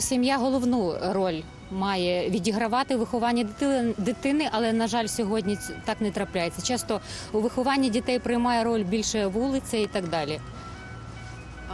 Сім'я головну роль має відігравати у вихованні дитини, але на жаль, сьогодні так не трапляється. Часто у вихованні дітей приймає роль більше вулиця і так далі.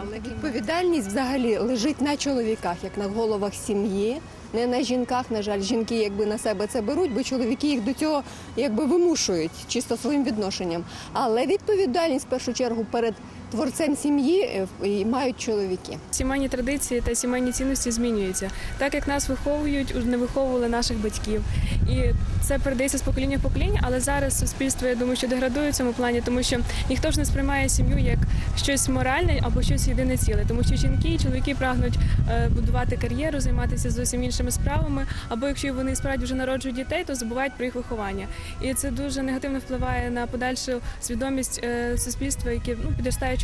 Але відповідальність взагалі лежить на чоловіках, як на головах сім'ї, не на жінках. На жаль, жінки якби на себе це беруть, бо чоловіки їх до цього якби вимушують чисто своїм відношенням. Але відповідальність в першу чергу перед творцем сім'ї е, мають чоловіки. Сімейні традиції та сімейні цінності змінюються, так як нас виховують, не виховували наших батьків. І це передається з покоління в покоління, але зараз суспільство, я думаю, що деградує в цьому плані, тому що ніхто ж не сприймає сім'ю як щось моральне або щось єдине ціле. Тому що жінки і чоловіки прагнуть е, будувати кар'єру, займатися зовсім іншими справами, або якщо вони справді вже народжують дітей, то забувають про їх виховання. І це дуже негативно впливає на подальшу свідомість е, суспільства, яке ну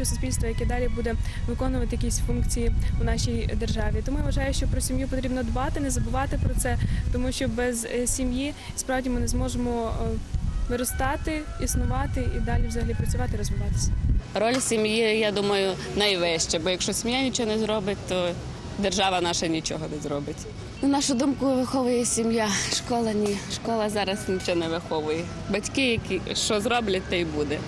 підростаючого суспільства, яке далі буде виконувати якісь функції у нашій державі. Тому я вважаю, що про сім'ю потрібно дбати, не забувати про це, тому що без е, сім'ї справді ми не зможемо е, виростати, існувати і далі взагалі працювати, розвиватися. Роль сім'ї, я думаю, найвища, бо якщо сім'я нічого не зробить, то держава наша нічого не зробить. На нашу думку, виховує сім'я. Школа ні. Школа зараз нічого не виховує. Батьки, які що зроблять, те й буде.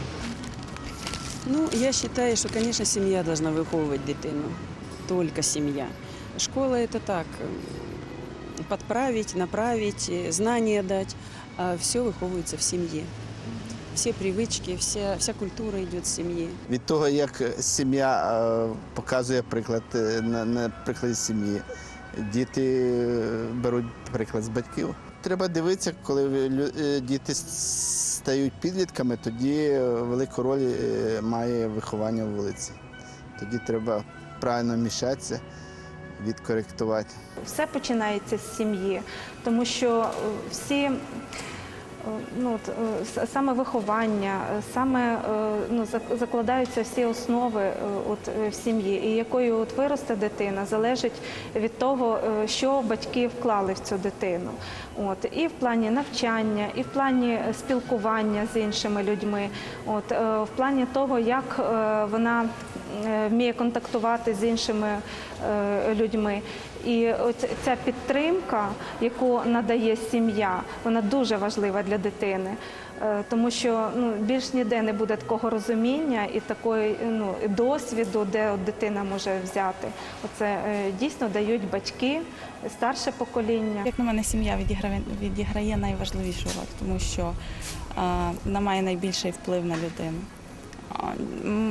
Ну, я считаю, что, конечно, семья должна выховывать дитину. Только семья. Школа это так, м, подправить, направить, э, знания дать, а все выховывается в семье. Все привычки, вся, вся культура идет с семьи. від того, як сім'я е, показує приклад е, на, на прикладі сім'ї. Діти е, беруть приклад з батьків. Треба дивитися, коли е, діти стають підлітками, тоді е, велику роль е, має виховання вулиці. Тоді треба правильно мішатися, відкоректувати. Все починається з сім'ї, тому що всі. Ну, саме виховання, саме ну, закладаються всі основи от, в сім'ї. І якою от виросте дитина, залежить від того, що батьки вклали в цю дитину. От, і в плані навчання, і в плані е, спілкування з іншими людьми, от, е, в плані того, як е, вона вміє контактувати з іншими людьми. І ця підтримка, яку надає сім'я, вона дуже важлива для дитини. Е, Тому що ну, більш ніде не буде такого розуміння і такої ну, досвіду, де дитина може взяти. Оце е, дійсно дають батьки, старше покоління. Як на мене, сім'я відіграє, відіграє найважливішу роль, тому що а, вона має найбільший вплив на людину.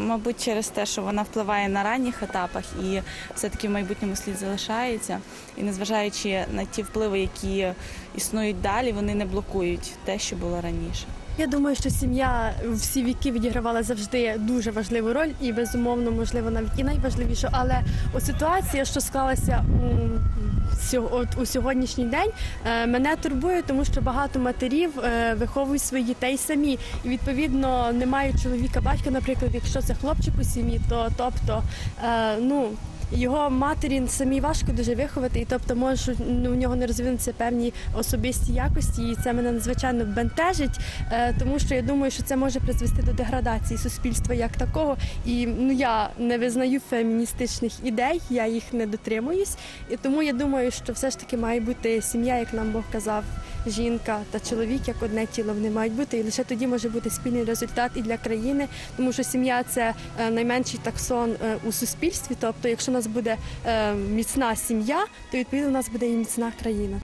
Мабуть, через те, що вона впливає на ранніх етапах і все-таки в майбутньому слід залишається. І незважаючи на ті впливи, які існують далі, вони не блокують те, що було раніше. Я думаю, що сім'я всі віки відігравала завжди дуже важливу роль і безумовно, можливо, навіть і найважливішу. Але от ситуація, що склалася у, сьогоднішній день, е, мене турбує, тому що багато матерів е, виховують своїх дітей самі. І відповідно не мають чоловіка, батька, наприклад, якщо це хлопчик у сім'ї, то тобто е, ну. Його матері самі важко дуже виховати, і тобто можуть ну, в нього не розвинуться певні особисті якості, і це мене надзвичайно бентежить, е, тому що я думаю, що це може призвести до деградації суспільства як такого. І ну я не визнаю феміністичних ідей, я їх не дотримуюсь. І тому я думаю, що все ж таки має бути сім'я, як нам Бог казав, жінка та чоловік як одне тіло вони мають бути, і лише тоді може бути спільний результат і для країни, тому що сім'я це е, найменший таксон е, у суспільстві. Тобто, якщо у нас буде е, міцна сім'я, то відповідно у нас буде і міцна країна.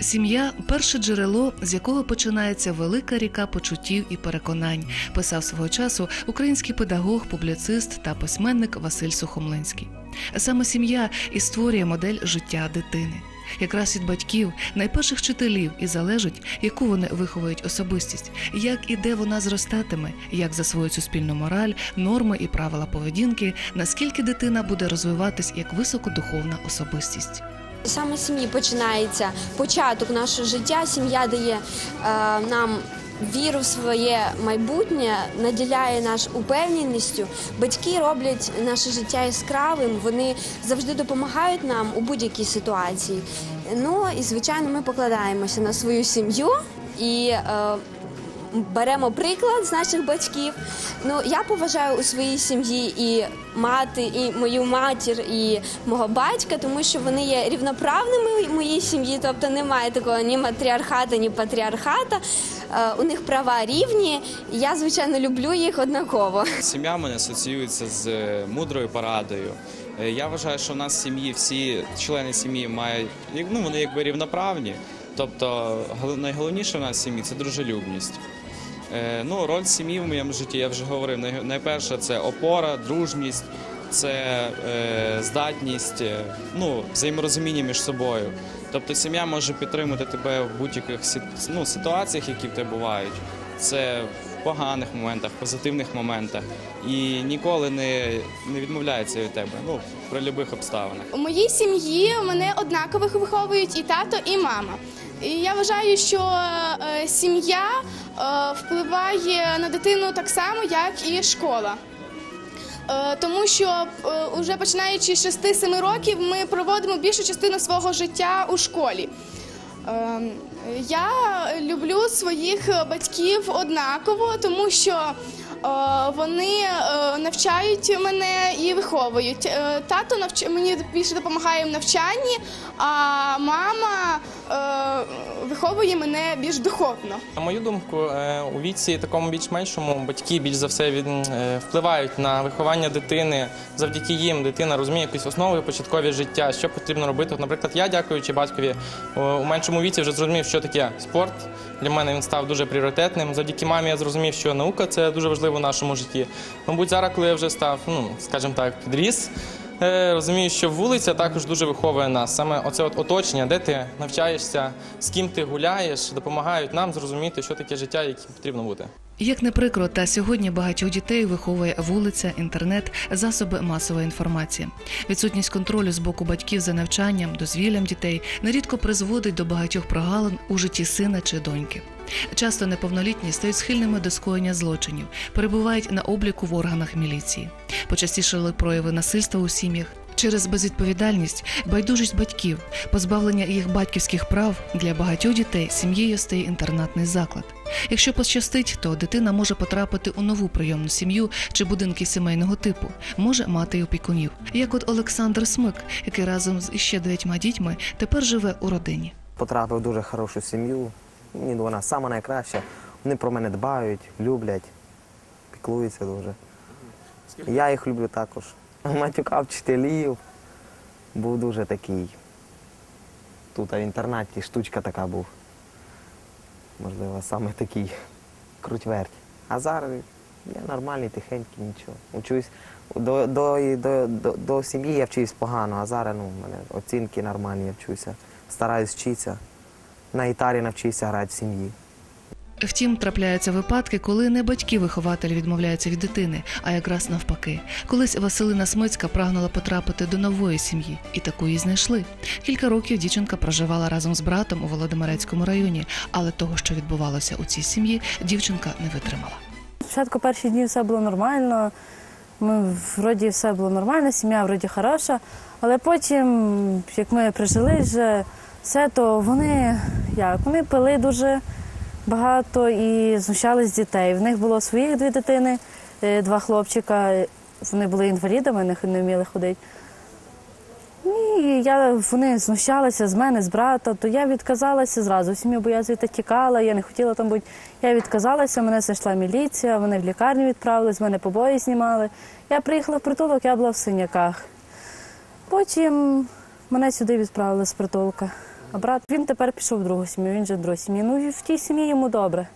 Сім'я перше джерело, з якого починається велика ріка почуттів і переконань, писав свого часу український педагог, публіцист та письменник Василь Сухомлинський. Саме сім'я і створює модель життя дитини. Якраз від батьків, найперших вчителів, і залежить, яку вони виховують особистість, як і де вона зростатиме, як засвоїть суспільну мораль, норми і правила поведінки, наскільки дитина буде розвиватись як високодуховна особистість. Саме сім'ї починається початок нашого життя. Сім'я дає е, нам віру в своє майбутнє, наділяє нас упевненістю. Батьки роблять наше життя яскравим. Вони завжди допомагають нам у будь-якій ситуації. Ну і звичайно, ми покладаємося на свою сім'ю і. Е, беремо приклад з наших батьків. Ну я поважаю у своїй сім'ї і мати, і мою матір, і мого батька, тому що вони є рівноправними в моїй сім'ї, тобто немає такого ні матріархата, ні патріархата. Е, У них права рівні. Я звичайно люблю їх однаково. Сім'я мене асоціюється з е, мудрою порадою. Е, Я вважаю, що в нас сім'ї всі члени сім'ї мають ну, вони якби рівноправні. Тобто гол- найголовніше в нас сім'ї це дружелюбність. Е, Ну, роль сім'ї в моєму житті я вже говорив. най- Найперше це опора, дружність, це е, здатність, е, ну, взаєморозуміння між собою. Тобто сім'я може підтримати тебе в будь-яких ну, ситуаціях, які в тебе бувають. Це поганих моментах, позитивних моментах. І ніколи не, не відмовляється від тебе. Ну, при будь-яких обставинах. У моїй сім'ї мене однаково виховують і тато, і мама. І я вважаю, що е, сім'я е, впливає на дитину так само, як і школа. Е, Тому що е, уже починаючи з 6-7 років ми проводимо більшу частину свого життя у школі. Я люблю своїх батьків однаково, тому що е, вони е, навчають мене і виховують. Е, Тато навч... мені більше допомагає в навчанні, а мама виховує мене більш духовно. На мою думку, е, у віці такому більш меншому батьки більш за все е, впливають на виховання дитини. Завдяки їм дитина розуміє якісь основи початкові життя, що потрібно робити. Наприклад, я, дякуючи батькові, у меншому віці вже зрозумів, що таке спорт. Для мене він став дуже пріоритетним. Завдяки мамі я зрозумів, що наука це дуже важливо в нашому житті. Мабуть, зараз, коли я вже став, ну скажімо так, підріс. Е, Розумію, що вулиця також дуже виховує нас. Саме оце от оточення, де ти навчаєшся, з ким ти гуляєш, допомагають нам зрозуміти, що таке життя, яким потрібно бути. Як не прикро, та сьогодні багатьох дітей виховує вулиця, інтернет, засоби масової інформації. Відсутність контролю з боку батьків за навчанням, дозвіллям дітей нерідко призводить до багатьох прогалин у житті сина чи доньки. Часто неповнолітні стають схильними до скоєння злочинів, перебувають на обліку в органах міліції. Почастішали прояви насильства у сім'ях. Через безвідповідальність, байдужість батьків, позбавлення їх батьківських прав для багатьох дітей сім'єю стає інтернатний заклад. Якщо пощастить, то дитина може потрапити у нову прийомну сім'ю чи будинки сімейного типу, може мати й опікунів, як от Олександр Смик, який разом з іще дев'ятьма дітьми тепер живе у родині. Потрапив в дуже хорошу сім'ю. Мені вона сама найкраща. Вони про мене дбають, люблять, піклуються дуже. Я їх люблю також. Матюкав вчителів. Був дуже такий. Тут в інтернаті штучка така був. Можливо, саме такий круть-верть. А зараз я нормальний, тихенький, нічого. Учусь. До, до, до, до, до сім'ї я вчився погано, а зараз ну, у мене оцінки нормальні, я вчуся. Стараюсь вчитися. На гітарі навчився грати в сім'ї. Втім, трапляються випадки, коли не батьки-вихователі відмовляються від дитини, а якраз навпаки. Колись Василина Смицька прагнула потрапити до нової сім'ї, і таку її знайшли. Кілька років дівчинка проживала разом з братом у Володимирецькому районі, але того, що відбувалося у цій сім'ї, дівчинка не витримала. Спочатку перші дні все було нормально. Ми вроді все було нормально, сім'я вроді хороша. Але потім, як ми прижили вже все, то вони як вони пили дуже багато і знущались з дітей. В них було своїх дві дитини, е, два хлопчика. Вони були інвалідами, не- вміли ходити. І я, вони знущалися з мене, з брата, то я відказалася зразу. Сім'ю, бо я звідти тікала, я не хотіла там бути. Я відказалася, мене знайшла міліція, вони в лікарню відправили, з мене побої знімали. Я приїхала в притулок, я була в синяках. Потім мене сюди відправили з притулка. А брат він тепер пішов в другу сім'ю, він же в другій сім'ї. Ну і в тій сім'ї йому добре.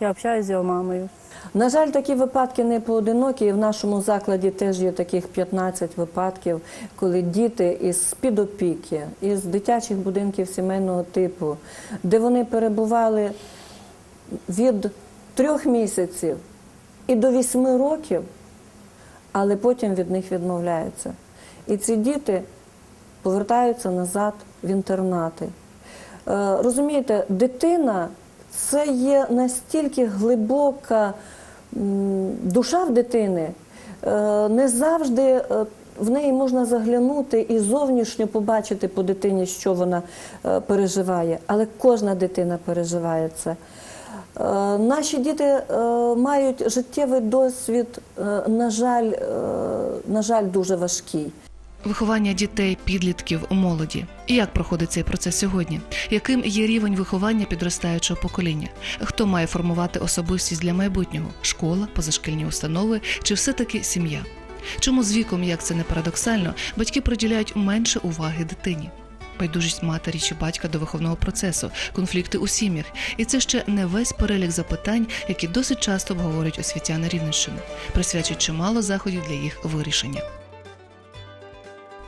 Я общаюся з його мамою. На жаль, такі випадки не поодинокі. І в нашому закладі теж є таких 15 випадків, коли діти із під опіки, із дитячих будинків сімейного типу, де вони перебували від трьох місяців і до вісьми років, але потім від них відмовляються. І ці діти повертаються назад в інтернати. Е, Розумієте, дитина це є настільки глибока душа в дитини, е, не завжди е, в неї можна заглянути і зовнішньо побачити по дитині, що вона переживає, але кожна дитина переживає це. Наші діти мають життєвий досвід, на жаль, на жаль, дуже важкий. Виховання дітей, підлітків, молоді. І як проходить цей процес сьогодні? Яким є рівень виховання підростаючого покоління? Хто має формувати особистість для майбутнього? Школа, позашкільні установи чи все-таки сім'я? Чому з віком, як це не парадоксально, батьки приділяють менше уваги дитині? Байдужість матері чи батька до виховного процесу, конфлікти у сім'ях, і це ще не весь перелік запитань, які досить часто обговорюють освітяни Рівненщини, присвячують чимало заходів для їх вирішення.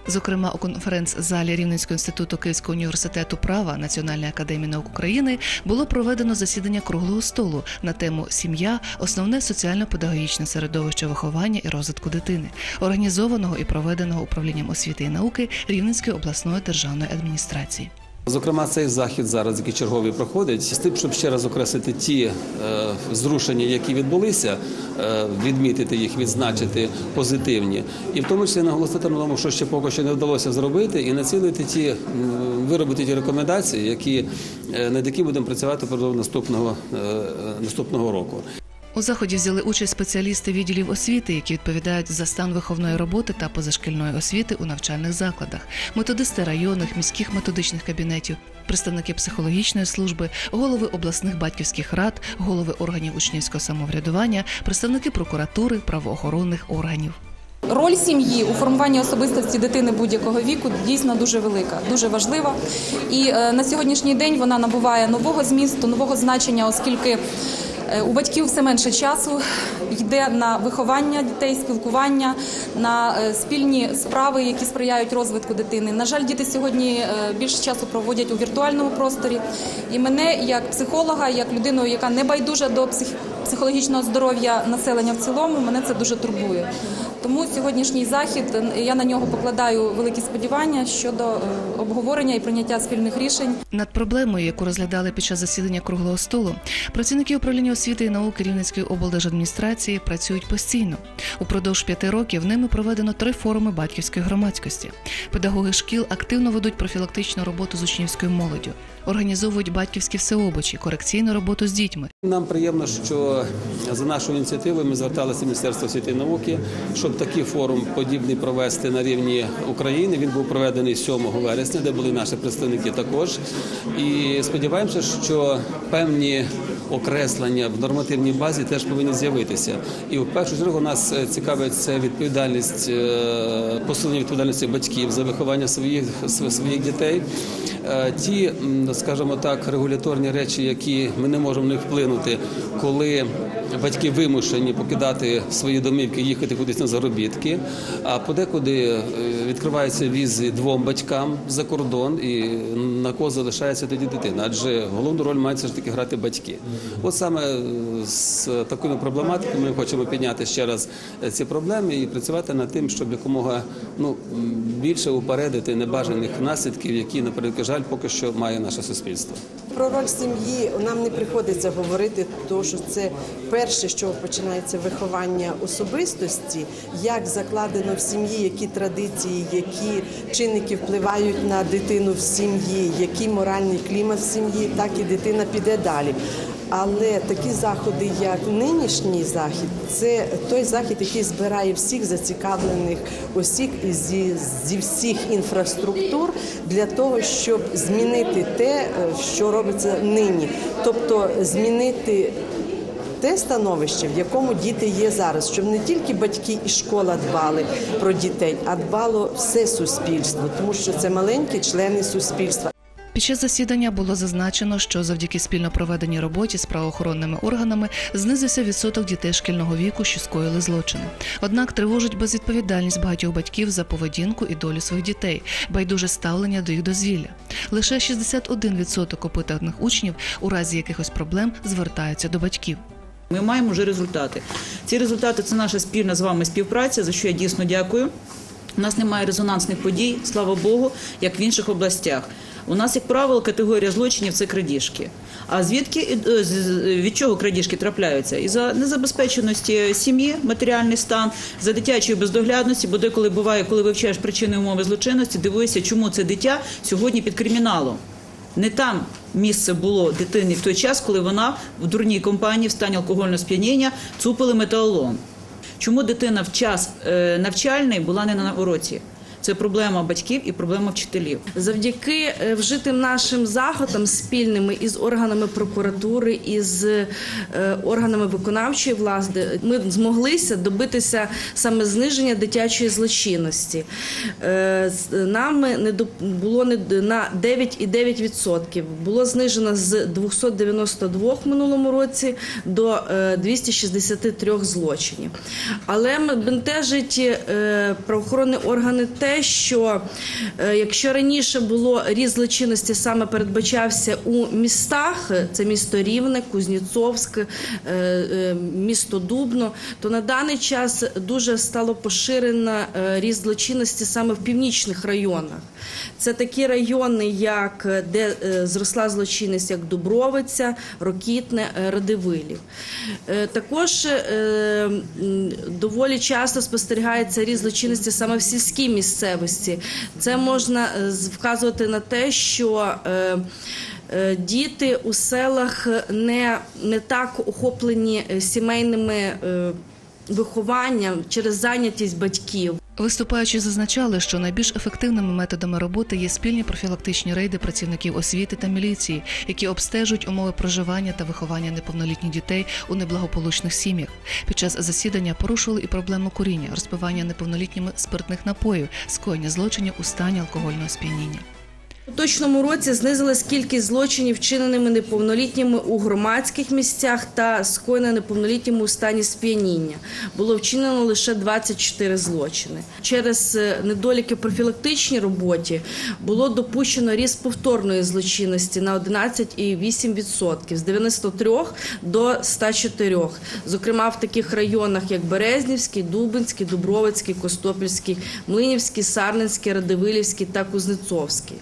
Зокрема, у конференц-залі Рівненського інституту Київського університету права Національної академії наук України було проведено засідання круглого столу на тему Сім'я основне соціально-педагогічне середовище виховання і розвитку дитини, організованого і проведеного управлінням освіти і науки Рівненської обласної державної адміністрації. Зокрема, цей захід зараз, який черговий проходить, з тим, щоб ще раз окреслити ті е, зрушення, які відбулися, е, відмітити їх, відзначити позитивні, і в тому числі наголосити на тому, що ще поки що не вдалося зробити, і націлити ті виробити ті рекомендації, які е, над які будемо працювати впродовж наступного наступного року. У заході взяли участь спеціалісти відділів освіти, які відповідають за стан виховної роботи та позашкільної освіти у навчальних закладах, методисти районних, міських методичних кабінетів, представники психологічної служби, голови обласних батьківських рад, голови органів учнівського самоврядування, представники прокуратури, правоохоронних органів. Роль сім'ї у формуванні особистості дитини будь-якого віку дійсно дуже велика, дуже важлива. І е, на сьогоднішній день вона набуває нового змісту, нового значення, оскільки у батьків все менше часу йде на виховання дітей, спілкування, на е, спільні справи, які сприяють розвитку дитини. На жаль, діти сьогодні е, більше часу проводять у віртуальному просторі. І мене, як психолога, як людину, яка не байдужа до псих- психологічного здоров'я населення в цілому, мене це дуже турбує. Тому сьогоднішній захід я на нього покладаю великі сподівання щодо е, обговорення і прийняття спільних рішень. Над проблемою, яку розглядали під час засідання круглого столу, працівники управління освіти і науки Рівненської облдержадміністрації працюють постійно. Упродовж п'яти років ними проведено три форуми батьківської громадськості. Педагоги шкіл активно ведуть профілактичну роботу з учнівською молоддю, організовують батьківські всеобучі, корекційну роботу з дітьми. Нам приємно, що за нашою ініціативою ми зверталися до Міністерства освіти і науки, щоб такий форум подібний провести на рівні України. Він був проведений 7 вересня, де були наші представники також. І сподіваємося, що певні окреслення в нормативній базі теж повинні з'явитися. І в першу чергу нас е, цікавить це відповідальність е, посилення відповідальності батьків за виховання своїх своїх дітей. Е, Ті, скажімо так, регуляторні речі, які ми не можемо на них вплинути, коли батьки вимушені покидати свої домівки, їхати кудись на заробітки. А подекуди е, відкриваються візи двом батькам за кордон, і на кого залишається тоді дитина. Адже головну роль мають все ж таки грати батьки. От саме е, з такою проблематикою ми хочемо підняти ще раз е, ці проблеми і працювати над тим, щоб якомога ну більше упередити небажаних наслідків, які, на жаль, поки що має наше суспільство. Про роль сім'ї нам не приходиться говорити, тому що це перше, що починається виховання особистості, як закладено в сім'ї, які традиції, які чинники впливають на дитину в сім'ї, який моральний клімат в сім'ї, так і дитина піде далі. Але такі заходи, як нинішній захід, це той захід, який збирає всіх зацікавлених осіб зі, зі всіх інфраструктур для того, щоб змінити те, е, що робиться нині, тобто змінити. Те становище, в якому діти є зараз, щоб не тільки батьки і школа дбали про дітей, а дбало все суспільство, тому що це маленькі члени суспільства. Під час засідання було зазначено, що завдяки спільно проведеній роботі з правоохоронними органами знизився відсоток дітей шкільного віку, що скоїли злочини. Однак тривожить безвідповідальність багатьох батьків за поведінку і долю своїх дітей, байдуже ставлення до їх дозвілля. Лише 61% опитаних учнів у разі якихось проблем звертаються до батьків. Ми маємо вже результати. Ці результати це наша спільна з вами співпраця, за що я дійсно дякую. У нас немає резонансних подій, слава Богу, як в інших областях. У нас, як правило, категорія злочинів це крадіжки. А звідки е, від чого крадіжки трапляються? І за незабезпеченості сім'ї, матеріальний стан, за дитячої бездоглядності, бо деколи буває, коли вивчаєш причини умови злочинності, дивуєшся, чому це дитя сьогодні під криміналом. Не там місце було дитини в той час, коли вона в дурній компанії в стані алкогольного сп'яніння цупили металолом. Чому дитина в час е, навчальний була не на уроці? Це проблема батьків і проблема вчителів. Завдяки е, вжитим нашим заходам спільними із органами прокуратури, із е, органами виконавчої влади, ми змоглися добитися саме зниження дитячої злочинності. Е, Нами було на 9,9%. Було знижено з 292 в минулому році до е, 263 злочинів. Але бентежить правоохоронні органи те, що е, якщо раніше було різ злочинності саме передбачався у містах, це місто Рівне, Кузнєцовськ, е, е, місто Дубно, то на даний час дуже стало поширено різ злочинності саме в північних районах. Це такі райони, як е, де е, зросла злочинність, як Дубровиця, Рокітне, е, Радивилів. Також доволі часто спостерігається ріст злочинності саме в сільській місцевості. Це можна вказувати на те, що Діти у селах не, не так охоплені сімейними вихованням через зайнятість батьків. Виступаючи зазначали, що найбільш ефективними методами роботи є спільні профілактичні рейди працівників освіти та міліції, які обстежують умови проживання та виховання неповнолітніх дітей у неблагополучних сім'ях. Під час засідання порушували і проблему куріння, розпивання неповнолітніми спиртних напоїв, скоєння злочинів у стані алкогольного сп'яніння. У точному році знизилась кількість злочинів, вчиненими неповнолітніми у громадських місцях та скоєно неповнолітніми у стані сп'яніння. Було вчинено лише 24 злочини. Через е, недоліки в профілактичній роботі було допущено ріст повторної злочинності на 11,8% з 93 до 104. Зокрема, в таких районах, як Березнівський, Дубинський, Дубровицький, Костопільський, Млинівський, Сарненський, Радивилівський та Кузнецовський.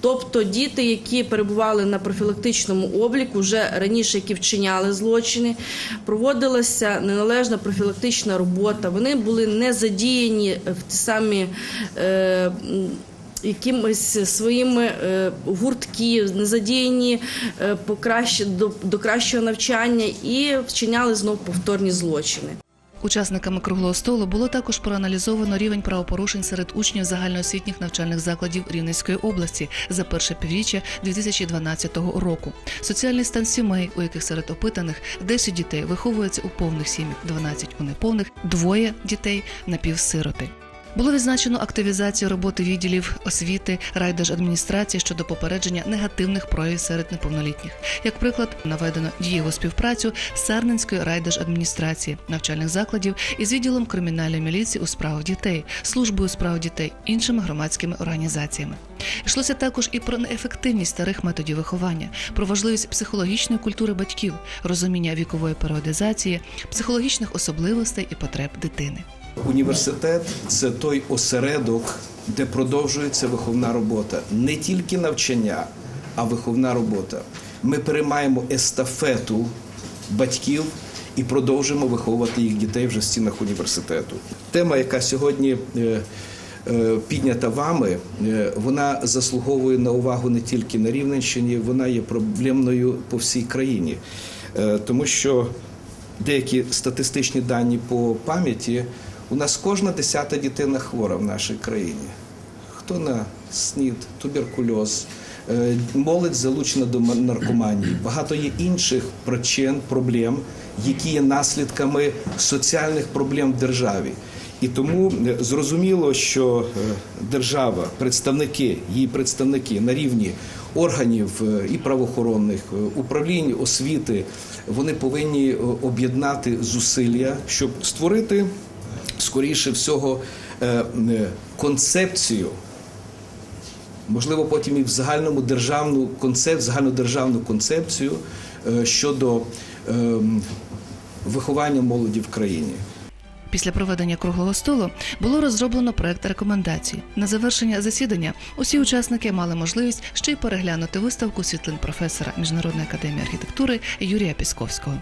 Тобто діти, які перебували на профілактичному обліку, вже раніше які вчиняли злочини, проводилася неналежна профілактична робота. Вони були не задіяні в ті самі. Е, м, Якимось своїми е, гуртки, не задіяні е, до кращого навчання і вчиняли знов повторні злочини. Учасниками круглого столу було також проаналізовано рівень правопорушень серед учнів загальноосвітніх навчальних закладів Рівненської області за перше півріччя 2012 року. Соціальний стан сімей, у яких серед опитаних 10 дітей виховується у повних сім'ях, 12 у неповних, двоє дітей напівсироти. Було відзначено активізацію роботи відділів освіти райдержадміністрації щодо попередження негативних проявів серед неповнолітніх. Як приклад, наведено дієву співпрацю Сарненської райдержадміністрації, навчальних закладів із відділом кримінальної міліції у справах дітей, службою у дітей, іншими громадськими організаціями. Йшлося також і про неефективність старих методів виховання, про важливість психологічної культури батьків, розуміння вікової періодизації, психологічних особливостей і потреб дитини. Університет це той осередок, де продовжується виховна робота. Не тільки навчання, а виховна робота. Ми переймаємо естафету батьків і продовжуємо виховувати їх дітей вже в стінах університету. Тема, яка сьогодні е, е, піднята вами, е, вона заслуговує на увагу не тільки на Рівненщині, вона є проблемною по всій країні, тому що деякі статистичні дані по пам'яті. У нас кожна десята дитина хвора в нашій країні. Хто на СНІД, туберкульоз, е, молодь залучена до ма- наркоманії. Багато є інших причин, проблем, які є наслідками соціальних проблем в державі. І тому е, зрозуміло, що е, держава, представники, її представники на рівні органів і правоохоронних управлінь освіти, вони повинні об'єднати зусилля, щоб створити скоріше всього е, е, концепцію. Можливо, потім і в загальному державну концеп, загальнодержавну концепцію е, щодо виховання молоді в країні. Після проведення круглого столу було розроблено проект рекомендацій. На завершення засідання усі учасники мали можливість ще й переглянути виставку світлин професора Міжнародної академії архітектури Юрія Пісковського.